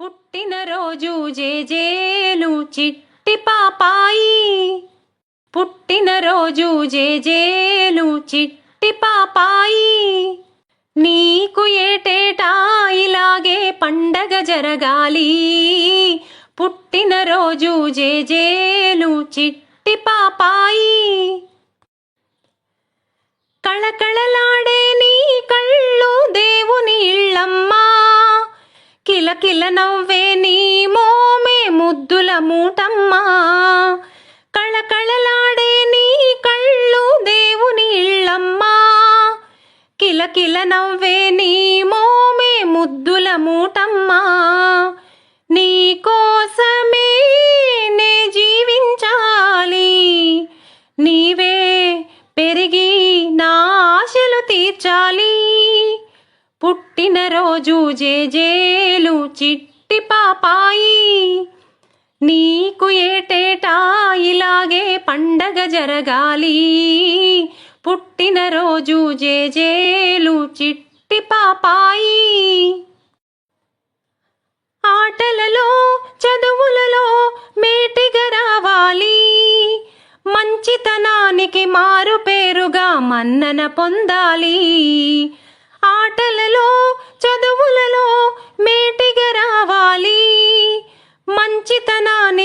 పుట్టినరోజు జేజేలు చిట్టి పాపాయి. పుట్టినరోజు జేజేలు చిట్టి పాపాయి. నీకు ఏటేటా ఇలాగే పండగ జరగాలి. పుట్టినరోజు జేజేలు చిట్టి పాపాయి. మూటమ్మా. కళకళలాడే నీ కళ్ళు దేవుని ఇళ్ళమ్మా. కిలకిల నవ్వే నీ మోమే ముద్దుల మూటమ్మా. నీ కోసమే నే జీవించాలి. నీవే పెరిగి నా ఆశలు తీర్చాలి. పుట్టినరోజు జేజేలు చిట్టి పాపాయి. నీకు ఏటేటా ఇలాగే పండగ జరగాలి. పుట్టినరోజు జేజేలు చిట్టి పాపాయి. ఆటలలో చదువులలో మేటిగా రావాలి. మంచితనానికి మారు పేరుగా మన్నన పొందాలి. ఆటలలో చదువులలో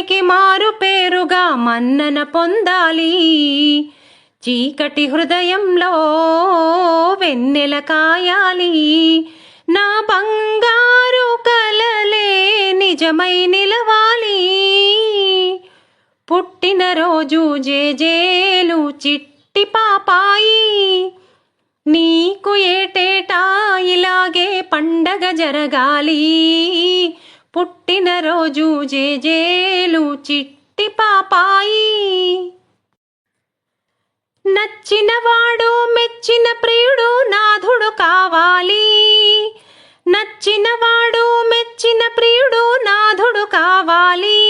మంచితనానికి మారు పేరుగా మన్నన పొందాలి. చీకటి హృదయంలో వెన్నెల కాయాలి. నా బంగారు కలలే నిజమై నిలవాలి. పుట్టినరోజు జేజేలు చిట్టి పాపాయి. నీకు ఏటేటా ఇలాగే పండగ జరగాలి. పుట్టినరోజు జేజేలు చిట్టి పాపాయి. నచ్చినవాడు మెచ్చిన ప్రియుడు నాథుడు కావాలి. నచ్చినవాడు మెచ్చిన ప్రియుడు నాథుడు కావాలి.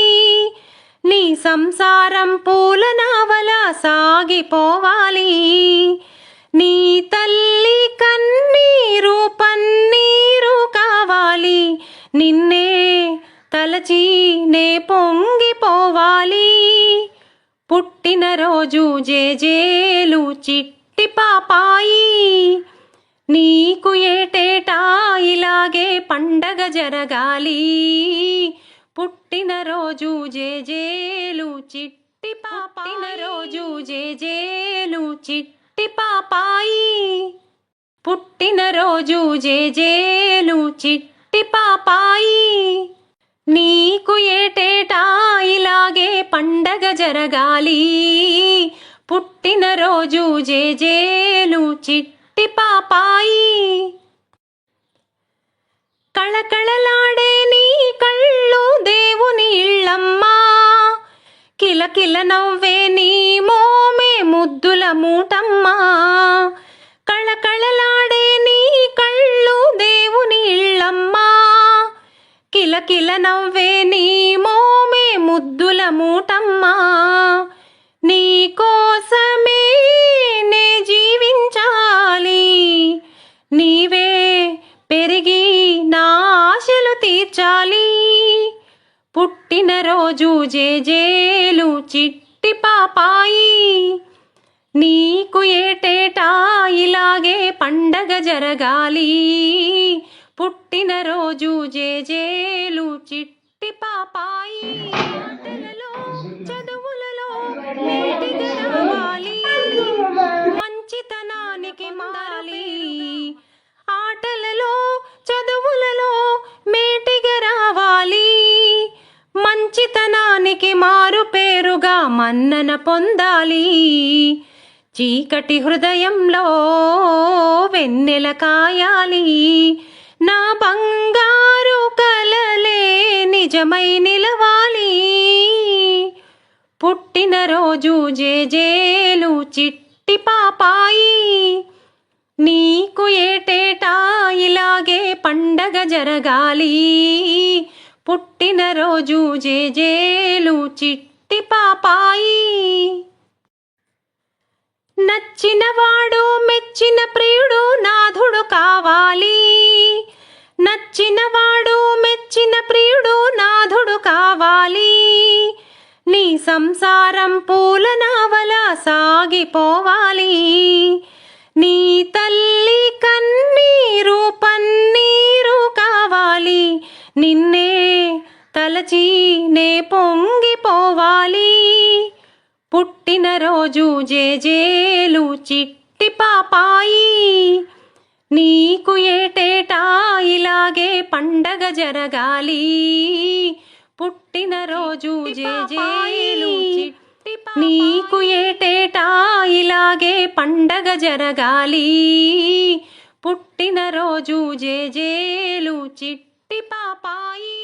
నీ సంసారం పూల నావల సాగిపోవాలి. నీ తల నే పొంగిపోవాలి. పుట్టినరోజు జేజేలు చిట్టి పాపాయి. నీకు ఏటేటా ఇలాగే పండగ జరగాలి. పుట్టినరోజు జేజేలు చిట్టి పాపాయినరోజు జేజేలు చిట్టి పాపాయి. పుట్టినరోజు జేజేలు చిట్టి పాపాయి. నీకు ఏటేటా ఇలాగే పండగ జరగాలి? పుట్టినరోజు జేజేలు చిట్టి పాపాయి. కళకళలాడే నీ కళ్ళు దేవుని ఇళ్ళమ్మా. కిలకిల నవ్వే నీ మోమే ముద్దుల మూటమ్మా. కళకళల రోజు జేజేలు చిట్టి పాపాయి. నీకు ఏటేటా ఇలాగే పండగ జరగాలి. పుట్టినరోజు జేజేలు చిట్టి పాపాయి. చదువులలో రావాలి. మంచితనానికి మారాలి. ఆటలలో చదువులలో మేటిగా రావాలి. మంచితనానికి మారు పేరుగా మన్నన పొందాలి. చీకటి హృదయంలో వెన్నెల కాయాలి. నా బంగారు కలలే నిజమై నిలవాలి. పుట్టినరోజు జేజేలు చిట్టి పాపాయి. నీకు ఏటేటా ఇలాగే పండగ జరగాలి. పుట్టినరోజు జేజేలు చిట్టి పాపాయి. నచ్చినవాడు మెచ్చిన ప్రియుడు నాథుడు కావాలి. నచ్చినవాడు మెచ్చిన ప్రియుడు నాథుడు కావాలి. నీ సంసారం పూల నావల సాగిపోవాలి. నీ తల్లి కన్నీరు పన్నీరు కావాలి. నిన్నే తలచి నే పొంగిపోవాలి పుట్టినరోజు జేజేలు చిట్టి పాపాయి. నీకు ఏటేటా ఇలాగే పండగ జరగాలి. పుట్టినరోజు జేజేలు చిట్టి నీకు ఏటేటా ఇలాగే పండగ జరగాలి. పుట్టినరోజు జేజేలు చిట్టి పాపాయి.